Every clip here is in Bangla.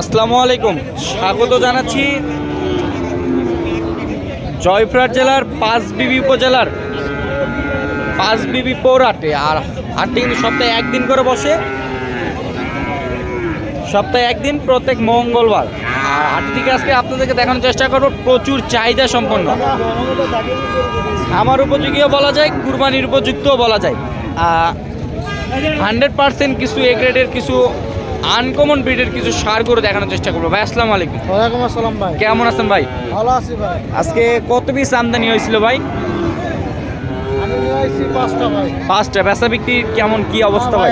আসসালামু আলাইকুম। স্বাগত জানাচ্ছি জয়পুরহাট জেলার পাঁচবিবি উপজেলার পাঁচ পাঁচবিবি পৌরাটে আর হাটটি কিন্তু সপ্তাহে একদিন করে বসে। সপ্তাহে একদিন, প্রত্যেক মঙ্গলবার। আর হাটটি থেকে আজকে আপনাদেরকে দেখানোর চেষ্টা করব, প্রচুর চাহিদা সম্পন্ন। আমার উপযোগীও বলা যায়, কুরবানির উপযুক্তও বলা যায়। হান্ড্রেড পার্সেন্ট কিছু এ গ্রেডের কিছু আনকমন ব্রিডের কিছু সার করে দেখানোর চেষ্টা করব। ভাই আসসালামু আলাইকুম। ওয়ালাইকুম আসসালাম ভাই। কেমন আছেন ভাই? ভালো আছি ভাই। আজকে কত পিস আমদানি হয়েছিল ভাই? পাঁচটা বেচা বিক্রির কেমন কি অবস্থা ভাই?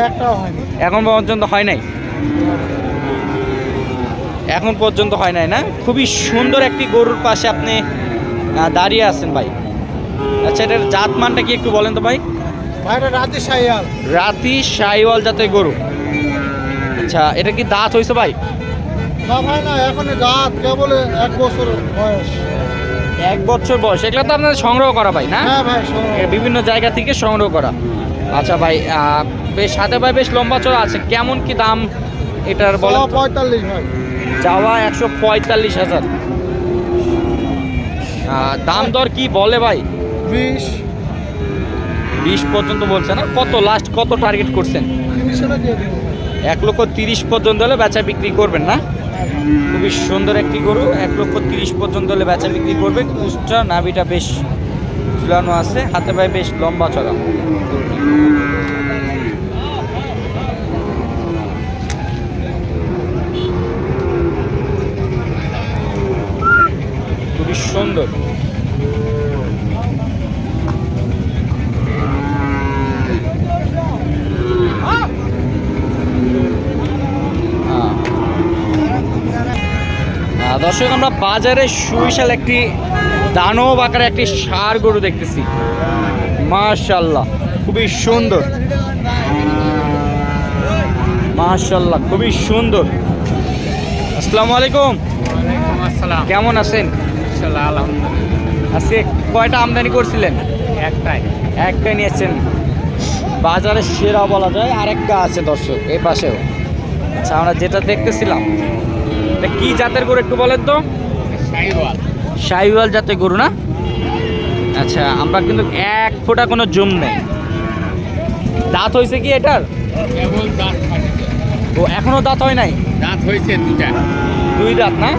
এখন পর্যন্ত হয় নাই? এখন পর্যন্ত হয় নাই না? খুবই সুন্দর একটি গরুর পাশে আপনি দাঁড়িয়ে আছেন ভাই। আচ্ছা এটার জাত মানটা কি একটু বলেন তো ভাই? রাতে সাইয়াল রাতি সাইওয়াল জাতের গরু। আচ্ছা এটা কি দাঁত হয়েছে ভাই? না ভাই না এখন রাত কেবল এক বছর বয়স। এক বছর বয়স এগুলো তো আপনাদের সংগ্রহ করা ভাই না? হ্যাঁ ভাই বিভিন্ন জায়গা থেকে সংগ্রহ করা। আচ্ছা ভাই বেশ সাথে ভাই বেশ লম্বা চড়া আছে কেমন কি দাম এটার সব পঁয়তাল্লিশ ভাই। চাওয়া একশো পঁয়তাল্লিশ হাজার। দাম দর কি বলে ভাই? বিশ। বিশ পর্যন্ত বলছে না? কত লাস্ট কত টার্গেট করছেন? এক লক্ষ তিরিশ পর্যন্ত হলে বেচা বিক্রি করবেন না? খুবই সুন্দর একটি গরু, এক লক্ষ তিরিশ পর্যন্ত হলে বেচা বিক্রি করবেন কুচটা নাভিটা বেশ ঝুলানো আছে, হাতে পায়ে বেশ লম্বা চড়া। খুবই সুন্দর। দর্শক আমরা বাজারে সুবিশাল একটি দানব আকারে একটি সার গরু দেখতেছি। মাশাল্লাহ খুবই সুন্দর। মাশাল্লাহ খুবই সুন্দর। আসসালামু আলাইকুম। আসসালাম। কেমন আছেন? আলহামদুলিল্লাহ। আজকে কয়টা আমদানি করছিলেন? একটাই। একটা নিয়েছেন। বাজারে সেরা বলা যায় আরেকটা আছে দর্শক এই পাশেও। আচ্ছা আমরা যেটা দেখতেছিলাম কি জাতের গরু একটু বলেন তো? সাইওয়াল জাতের গরু না? আচ্ছা আমরা কিন্তু এক ফোঁটা কোনো জুম নেই। দাঁত হয়েছে কি এটার? ও, এখনও দাঁত হয় নাই? দাঁত হয়েছে দুটা দুই দাঁত না?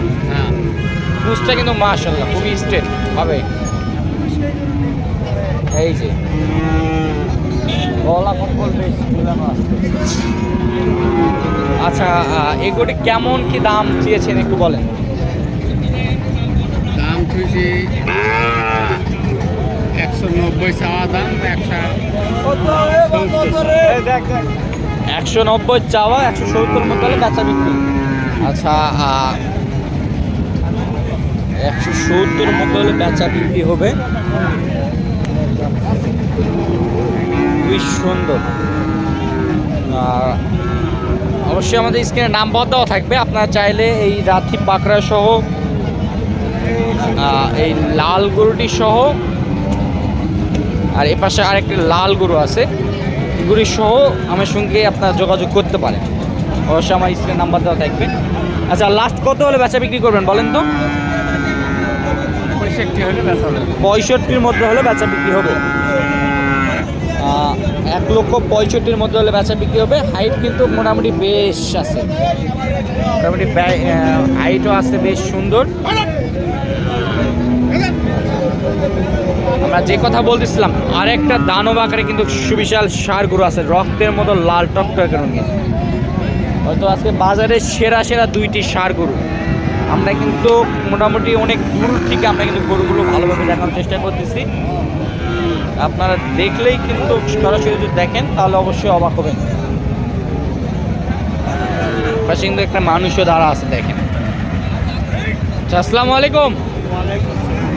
পুষটা কিন্তু মাশাল্লাহ খুবই স্ট্রেট হবে। এই যে। গলা কম্বল বেশ ঝুলানো আছে। আচ্ছা এগুলি কেমন কি দাম চেয়েছেন একটু বলেন। দাম খুঁজে একশো নব্বই চাওয়া দাম একশো একশো নব্বই চাওয়া একশো সত্তর মতো হলে বেচা বিক্রি। আচ্ছা একশো সত্তর মতো হলে বেচা বিক্রি হবে। খুবই সুন্দর। আর অবশ্যই আমাদের স্ক্রিনে নাম্বার দেওয়া থাকবে। আপনারা চাইলে এই রাথি পাকড়া সহ এই লাল গরুটি সহ আর এ পাশে আরেকটি লাল গরু আছে। এগুলি সহ আমার সঙ্গে আপনারা যোগাযোগ করতে পারেন। অবশ্যই আমার স্ক্রিনে নাম্বার দেওয়া থাকবে। আচ্ছা লাস্ট কত হলে বেচা বিক্রি করবেন বলেন তো? পঁয়ষট্টি হলে বেচা হবে। পঁয়ষট্টির মধ্যে হলে বেচা বিক্রি হবে। এক লক্ষ পঁয়ষট্টির মধ্যে হলে বেচা বিক্রি হবে। হাইট কিন্তু মোটামুটি বেশ আছে। মোটামুটি হাইটও আছে, বেশ সুন্দর। আমরা যে কথা বলতেছিলাম, আরেকটা দানব আকারে কিন্তু সুবিশাল সার গরু আছে, রক্তের মতো লাল টকটকে রঙের হয়তো আজকে বাজারে সেরা সেরা দুইটি সার গরু। আমরা কিন্তু মোটামুটি অনেক দূর থেকে আমরা কিন্তু গরুগুলো ভালোভাবে দেখানোর চেষ্টা করতেছি। আপনারা দেখলেই কিন্তু সরাসরি যদি দেখেন তাহলে অবশ্যই অবাক হবেন। পাশে কিন্তু একটা মানুষও দাঁড়া আছে দেখেন। আচ্ছা, আসসালামু আলাইকুম।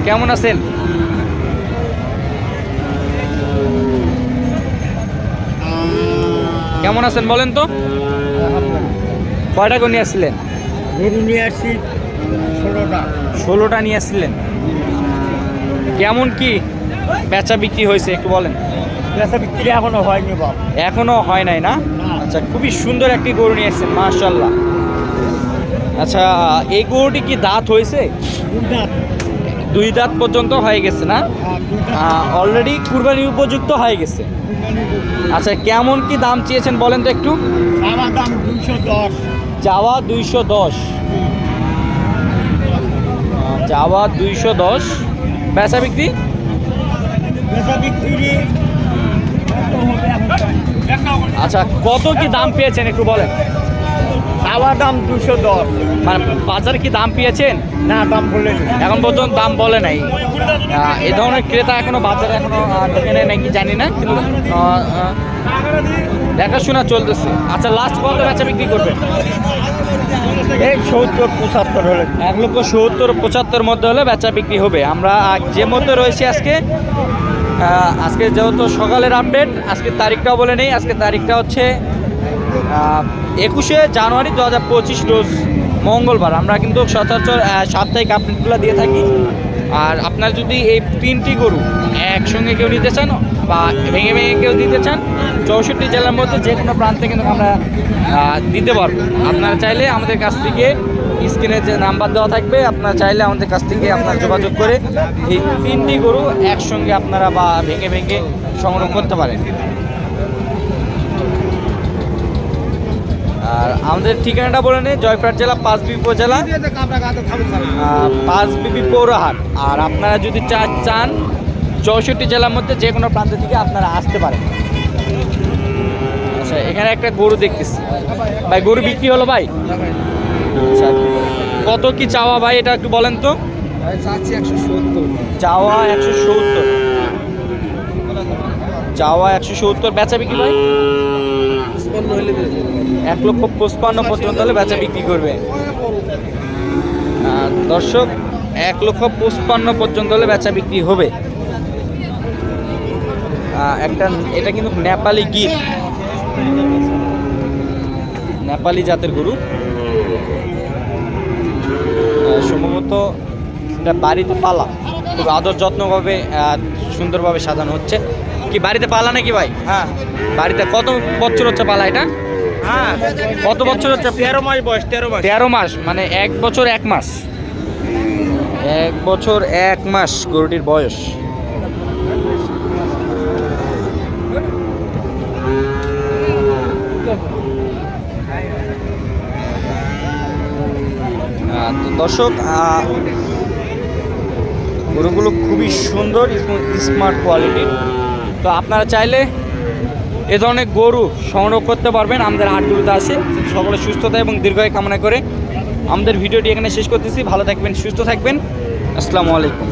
কেমন আছেন? কেমন আছেন বলেন তো? কয়টা করে নিয়ে আসছিলেন? গরু নিয়ে আসছি ষোলোটা। ষোলোটা নিয়ে আসছিলেন। কেমন কি? বেচা বিক্রি হয়েছে একটু বলেন। বেচা বিক্রি এখনও হয়নি বাপ। এখনও হয় নাই না। আচ্ছা খুবই সুন্দর একটি গরু নিয়ে এসেছেন মাশাল্লাহ আচ্ছা এই গরুটি কি দাঁত হয়েছে? দুই দাঁত। পর্যন্ত হয়ে গেছে না? অলরেডি কুরবানি উপযুক্ত হয়ে গেছে। আচ্ছা কেমন কি দাম চেয়েছেন বলেন তো একটু? আমার দাম দুইশো দশ। যাওয়া দুইশো দশ। যাওয়া দুইশো দশ। বেচা বিক্রি? আচ্ছা কত কি দাম পেয়েছেন একটু বলেন? আমার দাম দুশো দশ। মানে বাজারে কি দাম পেয়েছেন? না দাম বললেন এখন পর্যন্ত দাম বলে নাই। এ ধরনের ক্রেতা এখনও বাজারে এখনও ঢোকে নাই নাকি জানি না কিন্তু দেখাশোনা চলতেছে। আচ্ছা লাস্ট কত বেচা বিক্রি করবেন? এই সত্তর পঁচাত্তর হলে। এক লক্ষ সত্তর পঁচাত্তর মধ্যে হলে বেচা বিক্রি হবে। আমরা যে মধ্যে রয়েছি আজকে আজকে যেহেতু সকালের আপডেট আজকে তারিখটাও বলে নেই, আজকে তারিখটা হচ্ছে একুশে জানুয়ারি দু হাজার পঁচিশ রোজ মঙ্গলবার। আমরা কিন্তু সচরাচর সাপ্তাহিক আপডেটগুলো দিয়ে থাকি। আর আপনার যদি এই তিনটি গরু একসঙ্গে কেউ নিতে চান বা ভেঙে ভেঙে কেউ দিতে চান, চৌষট্টি জেলার মধ্যে যে কোনো প্রান্তে কিন্তু আমরা দিতে পারব। আপনারা চাইলে আমাদের কাছ থেকে স্ক্রিনে যে নাম্বার দেওয়া থাকবে, আপনারা চাইলে আমাদের কাছ থেকে আপনারা যোগাযোগ করে এই তিনটি গরু একসঙ্গে আপনারা বা ভেঙে ভেঙে সংগ্রহ করতে পারেন। আর আমাদের ঠিকানাটা বলে নেই জয়পুরহাট জেলা পাঁচবি উপজেলা পাঁচবিবি পৌরহাট। আর আপনারা যদি চা- চান, চৌষট্টি জেলার মধ্যে যে কোনো প্রান্ত থেকে আপনারা আসতে পারেন। আচ্ছা এখানে একটা গরু দেখতেছি। ভাই, গরু বিক্রি হলো ভাই? আচ্ছা কত কি চাওয়া ভাই? এটা একটু বলেন তো। চাওয়া একশো সত্তর। চাওয়া একশো সত্তর। বেচা বিক্রি ভাই? এক লক্ষ পঁচপান্ন পর্যন্ত হলে বেচা বিক্রি করবে। দর্শক এক লক্ষ পঁচপান্ন পর্যন্ত হলে বেচা বিক্রি হবে। একটা এটা কিন্তু নেপালি গির নেপালি জাতের গরু। সম্ভবত এটা বাড়িতে পালা। খুব আদর যত্নভাবে সুন্দরভাবে সাজানো হচ্ছে। কি বাড়িতে পালা নাকি ভাই? হ্যাঁ। বাড়িতে কত বছর হচ্ছে পালা এটা? হ্যাঁ। কত বছর হচ্ছে? তেরো মাস বয়স তেরো মাস। তেরো মাস মানে এক বছর এক মাস। এক বছর এক মাস গরুটির বয়স। তো দর্শক গরুগুলো খুবই সুন্দর স্মার্ট কোয়ালিটির তো আপনারা চাইলে এ ধরনের গরু সংগ্রহ করতে পারবেন, আমাদের হাটগুলোতে আছে। সকলে সুস্থতা এবং দীর্ঘায় কামনা করে আমাদের ভিডিওটি এখানে শেষ করতেছি। ভালো থাকবেন, সুস্থ থাকবেন। আসসালামু আলাইকুম।